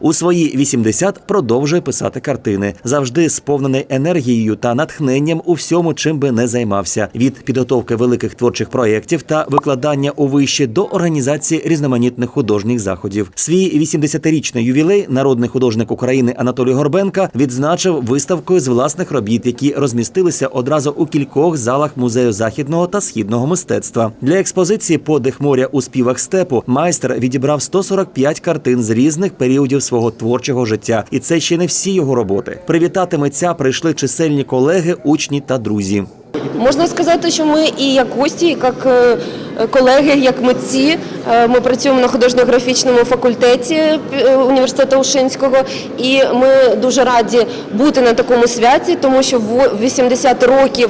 У свої 80 продовжує писати картини, завжди сповнений енергією та натхненням у всьому, чим би не займався від підготовки великих творчих проєктів та викладання у виші до організації різноманітних художніх заходів. Свій 80-річний ювілей народний художник України Анатолій Горбенка відзначив виставкою з власних робіт, які розмістилися одразу у кількох залах музею західного та східного мистецтва. Для експозиції Подих моря у співах степу майстер відібрав 145 картин з різних періодів свого творчого життя, і це ще не всі його роботи. Привітати митця прийшли чисельні колеги, учні та друзі. Можна сказати, що ми і як гості, і як е, колеги, як митці. е, Ми працюємо на художньо-графічному факультеті е, університету Ушинського, і ми дуже раді бути на такому святі, тому що 80 років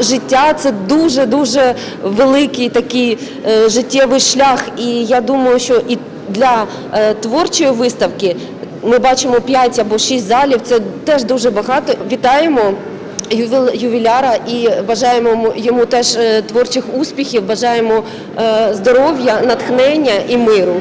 життя це дуже дуже великий такий життєвий шлях. І я думаю, що і для е, творчої виставки ми бачимо 5 або 6 залів. Це теж дуже багато. Вітаємо ювіл- ювіляра і бажаємо йому теж е, творчих успіхів, бажаємо е, здоров'я, натхнення і миру.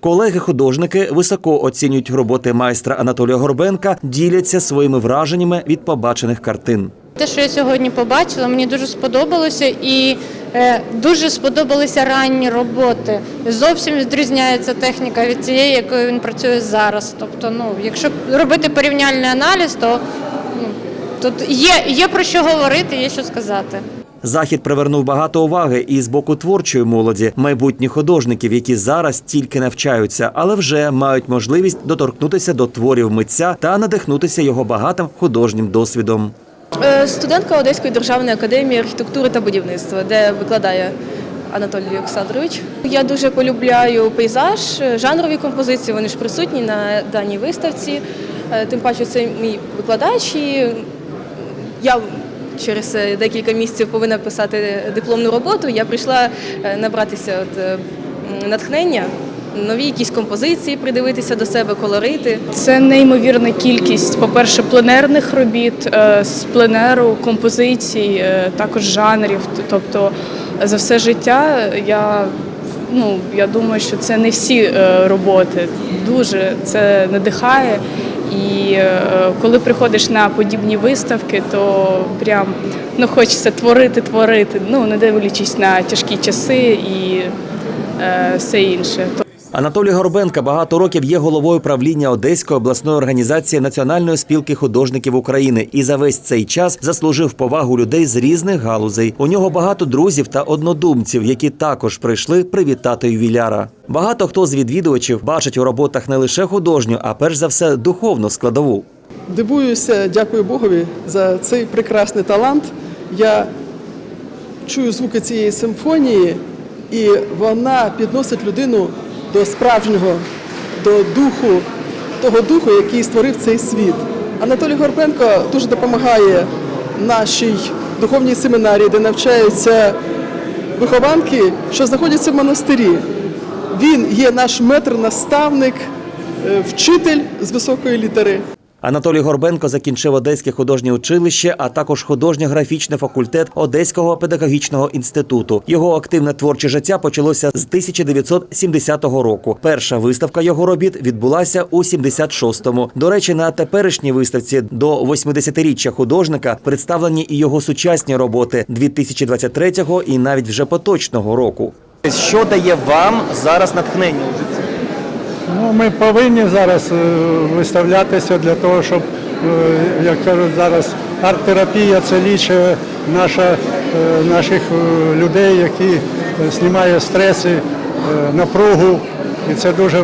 Колеги-художники високо оцінюють роботи майстра Анатолія Горбенка, діляться своїми враженнями від побачених картин. Те, що я сьогодні побачила, мені дуже сподобалося і е, дуже сподобалися ранні роботи. Зовсім відрізняється техніка від тієї, якою він працює зараз. Тобто, ну, якщо робити порівняльний аналіз, то ну, тут є, є про що говорити, є що сказати. Захід привернув багато уваги і з боку творчої молоді, майбутніх художників, які зараз тільки навчаються, але вже мають можливість доторкнутися до творів митця та надихнутися його багатим художнім досвідом. Е, Студентка Одеської державної академії архітектури та будівництва, де викладає Анатолій Олександрович. Я дуже полюбляю пейзаж, жанрові композиції. Вони ж присутні на даній виставці. Е, Тим паче, це мій викладач. І я через е, декілька місяців повинна писати дипломну роботу. Я прийшла набратися от, натхнення, нові якісь композиції, придивитися до себе, колорити. Це неймовірна кількість, по-перше, пленерних робіт, е, з пленеру, композицій, е, також жанрів. Тобто за все життя я, ну, я думаю, що це не всі е, роботи. Дуже це надихає. І коли приходиш на подібні виставки, то прям ну, хочеться творити, творити, ну не дивлячись на тяжкі часи і е, все інше. Анатолій Горбенка багато років є головою правління Одеської обласної організації Національної спілки художників України і за весь цей час заслужив повагу людей з різних галузей. У нього багато друзів та однодумців, які також прийшли привітати ювіляра. Багато хто з відвідувачів бачить у роботах не лише художню, а перш за все духовну складову. Дивуюся, дякую Богові за цей прекрасний талант. Я чую звуки цієї симфонії, і вона підносить людину до справжнього, до духу, того духу, який створив цей світ. Анатолій Горбенко дуже допомагає нашій духовній семінарії, де навчаються вихованки, що знаходяться в монастирі. Він є наш метр-наставник, е, вчитель з високої літери. Anатолій Горбенко закінчив Одеське художнє училище, а також художньо-графічний факультет Одеського педагогічного інституту. Його активне творче життя почалося з 1970 року. Перша виставка його робіт відбулася у 76-му. До речі, на теперішній виставці до 80-річчя художника представлені і його сучасні роботи 2023-го і навіть вже поточного року. Що дає вам зараз натхнення у житті? Ну, ми повинні зараз е, виставлятися для того, щоб, е, як кажуть зараз, арт-терапія це лічує наша, е, наших людей, які знімає стреси, напругу. І це дуже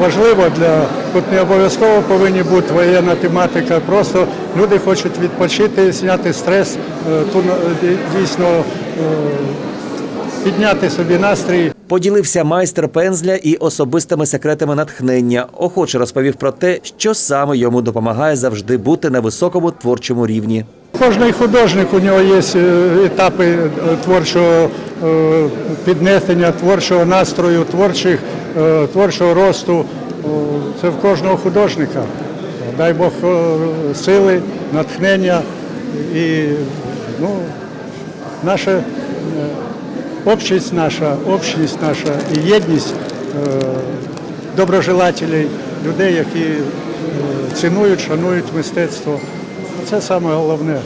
важливо для тут не обов'язково повинні бути воєнна тематика. Просто люди хочуть відпочити, зняти стрес, тут дійсно підняти собі настрій. Поділився майстер пензля і особистими секретами натхнення. Охоче розповів про те, що саме йому допомагає завжди бути на високому творчому рівні. Кожний художник у нього є е, етапи е, творчого е, піднесення, творчого настрою, творчих, творчого росту. Це в кожного художника. Дай Бог сили, натхнення і ну, наша общість наша, общність наша і єдність е, доброжелателів, людей, які е, цінують, шанують мистецтво. Це саме головне.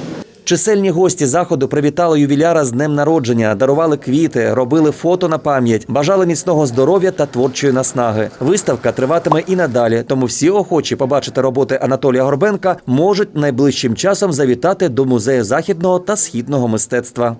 Чисельні гості заходу привітали ювіляра з днем народження, дарували квіти, робили фото на пам'ять, бажали міцного здоров'я та творчої наснаги. Виставка триватиме і надалі, тому всі охочі побачити роботи Анатолія Горбенка можуть найближчим часом завітати до музею західного та східного мистецтва.